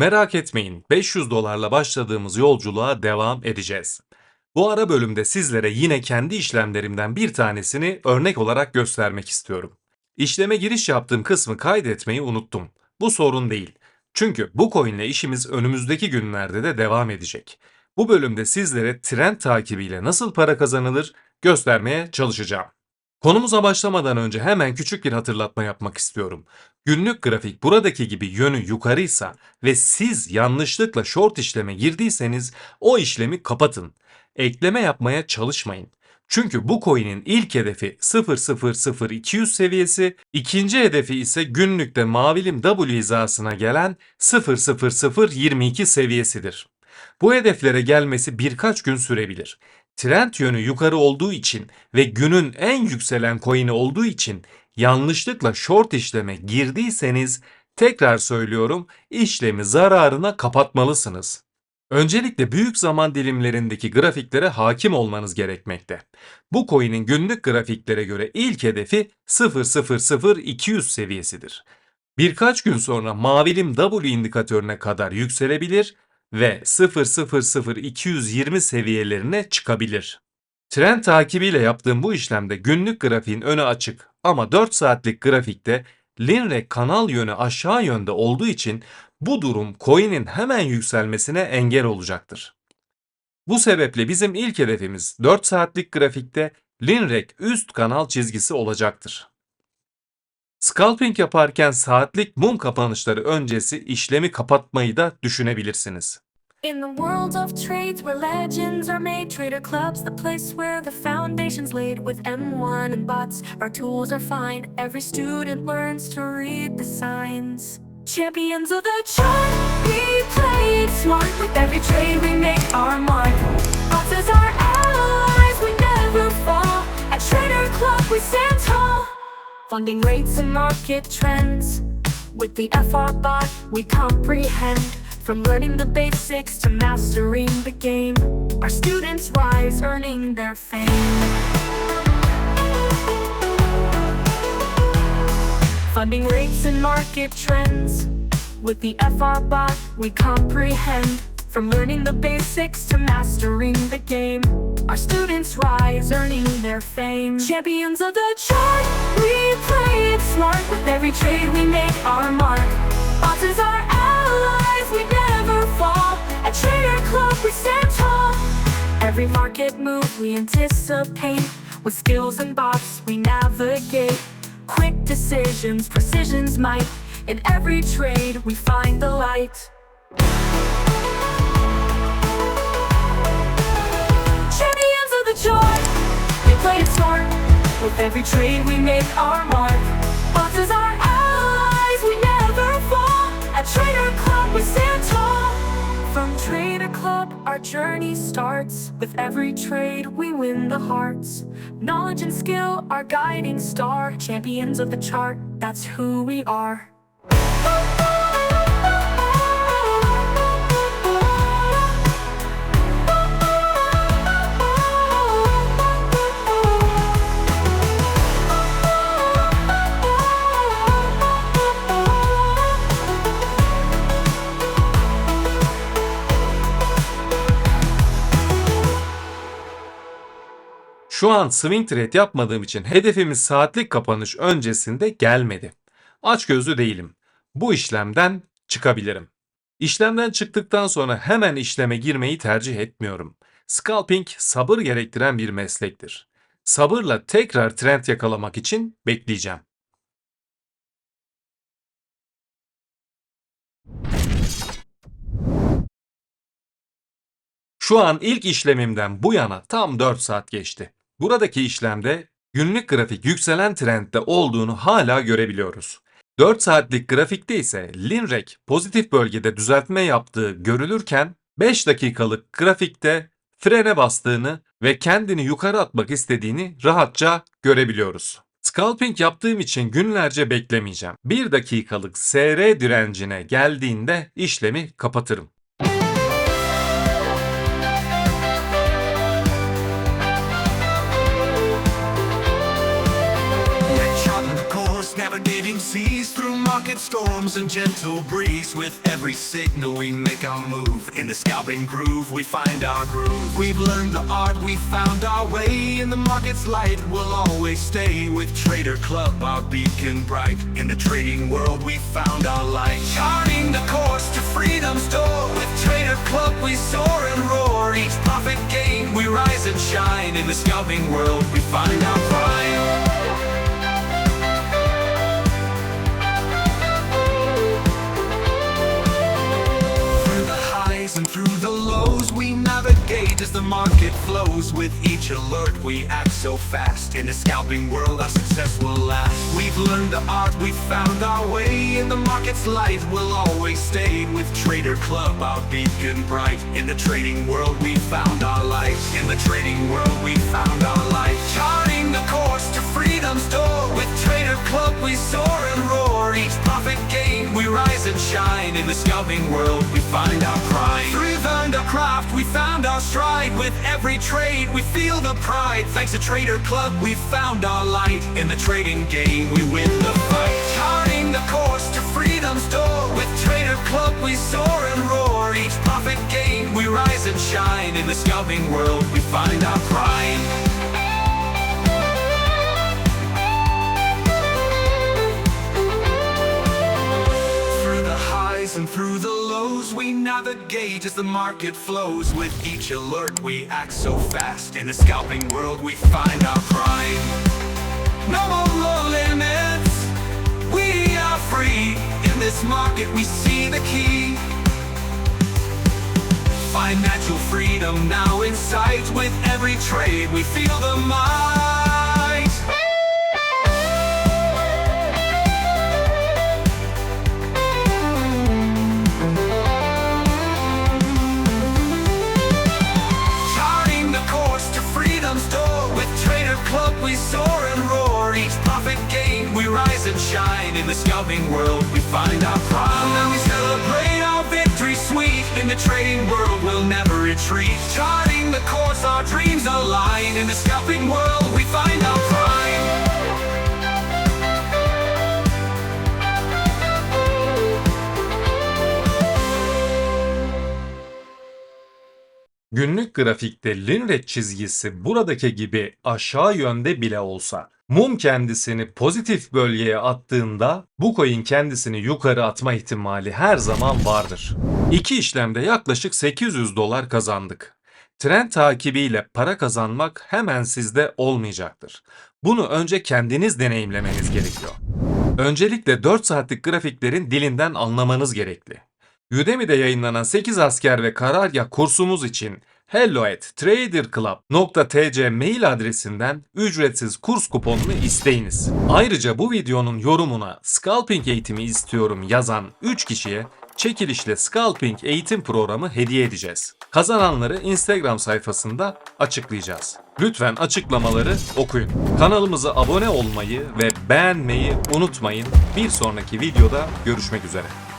Merak etmeyin, 500 dolarla başladığımız yolculuğa devam edeceğiz. Bu ara bölümde sizlere yine kendi işlemlerimden bir tanesini örnek olarak göstermek istiyorum. İşleme giriş yaptığım kısmı kaydetmeyi unuttum. Bu sorun değil. Çünkü bu coin işimiz önümüzdeki günlerde de devam edecek. Bu bölümde sizlere trend takibiyle nasıl para kazanılır göstermeye çalışacağım. Konumuza başlamadan önce hemen küçük bir hatırlatma yapmak istiyorum. Günlük grafik buradaki gibi yönü yukarıysa ve siz yanlışlıkla short işleme girdiyseniz o işlemi kapatın. Ekleme yapmaya çalışmayın. Çünkü bu coin'in ilk hedefi 0.00200 seviyesi, ikinci hedefi ise günlükte mavilim W hizasına gelen 0.0022 seviyesidir. Bu hedeflere gelmesi birkaç gün sürebilir. Trend yönü yukarı olduğu için ve günün en yükselen coin'i olduğu için yanlışlıkla short işleme girdiyseniz tekrar söylüyorum işlemi zararına kapatmalısınız. Öncelikle büyük zaman dilimlerindeki grafiklere hakim olmanız gerekmekte. Bu coin'in günlük grafiklere göre ilk hedefi 0.00200 seviyesidir. Birkaç gün sonra mavilim W indikatörüne kadar yükselebilir ve 0.00220 seviyelerine çıkabilir. Trend takibiyle yaptığım bu işlemde günlük grafiğin önü açık ama 4 saatlik grafikte Linrek kanal yönü aşağı yönde olduğu için bu durum coin'in hemen yükselmesine engel olacaktır. Bu sebeple bizim ilk hedefimiz 4 saatlik grafikte Linrek üst kanal çizgisi olacaktır. Scalping yaparken saatlik mum kapanışları öncesi işlemi kapatmayı da düşünebilirsiniz. In the world of trades where legends are made, Trader Club's the place where the foundation's laid. With M1 and bots, our tools are fine. Every student learns to read the signs. Champions of the chart, we play it smart. With every trade we make our mark. Funding rates and market trends. With the FR bot, we comprehend. From learning the basics to mastering the game, our students rise, earning their fame. Funding rates and market trends. With the FR bot, we comprehend. From learning the basics to mastering the game, our students rise, earning their fame. Champions of the chart, we play it smart. With every trade, we make our mark. Bosses are allies, we never fall. At Trader Club, we stand tall. Every market move we anticipate. With skills and bots, we navigate. Quick decisions, precision's might. In every trade, we find the light. The chart, we play it smart. With every trade, we make our mark. Bosses are allies, we never fall. At Trader Club, we stand tall. From Trader Club, our journey starts. With every trade, we win the hearts. Knowledge and skill, our guiding star. Champions of the chart, that's who we are. Oh. Şu an swing trade yapmadığım için hedefimiz saatlik kapanış öncesinde gelmedi. Açgözlü değilim. Bu işlemden çıkabilirim. İşlemden çıktıktan sonra hemen işleme girmeyi tercih etmiyorum. Scalping sabır gerektiren bir meslektir. Sabırla tekrar trend yakalamak için bekleyeceğim. Şu an ilk işlemimden bu yana tam 4 saat geçti. Buradaki işlemde günlük grafik yükselen trendde olduğunu hala görebiliyoruz. 4 saatlik grafikte ise Linrek pozitif bölgede düzeltme yaptığı görülürken 5 dakikalık grafikte frene bastığını ve kendini yukarı atmak istediğini rahatça görebiliyoruz. Scalping yaptığım için günlerce beklemeyeceğim. 1 dakikalık SR direncine geldiğinde işlemi kapatırım. Storms and gentle breeze. With every signal we make our move. In the scalping groove we find our groove. We've learned the art, we found our way. In the market's light we'll always stay. With Trader Club our beacon bright. In the trading world we found our light. Charting the course to freedom's door. With Trader Club we soar and roar. Each profit gain we rise and shine. In the scalping world we find our highs and through the lows. We navigate as the market flows. With each alert we act so fast. In the scalping world our success will last. We've learned the art, we've found our way. In the market's light we'll always stay. With Trader Club our beacon bright. In the trading world we found our light. In the trading world we found our light the scalping world we find our pride. Through the craft we found our stride. With every trade we feel the pride. Thanks to Trader Club we found our light. In the trading game we win the fight. Charting the course to freedom's door. With Trader Club we soar and roar. Each profit gain we rise and shine. In the scalping world we find our pride we navigate as the market flows. With each alert we act so fast. In the scalping world we find our pride No more low limits. We are free. In this market we see the key. Financial freedom now in sight With every trade. We feel the might Scalping world we find our pride. Now we celebrate our victory sweet. In the trading world we'll never retreat. Charting the course our dreams align. In the scalping world we find our Günlük grafikte Linred çizgisi buradaki gibi aşağı yönde bile olsa mum kendisini pozitif bölgeye attığında bu coin kendisini yukarı atma ihtimali her zaman vardır. İki işlemde yaklaşık 800 dolar kazandık. Trend takibiyle para kazanmak hemen sizde olmayacaktır. Bunu önce kendiniz deneyimlemeniz gerekiyor. Öncelikle 4 saatlik grafiklerin dilinden anlamanız gerekli. Udemy'de yayınlanan 8 asker ve karargah kursumuz için hello at traderclub.tc mail adresinden ücretsiz kurs kuponunu isteyiniz. Ayrıca bu videonun yorumuna scalping eğitimi istiyorum yazan 3 kişiye çekilişle scalping eğitim programı hediye edeceğiz. Kazananları Instagram sayfasında açıklayacağız. Lütfen açıklamaları okuyun. Kanalımıza abone olmayı ve beğenmeyi unutmayın. Bir sonraki videoda görüşmek üzere.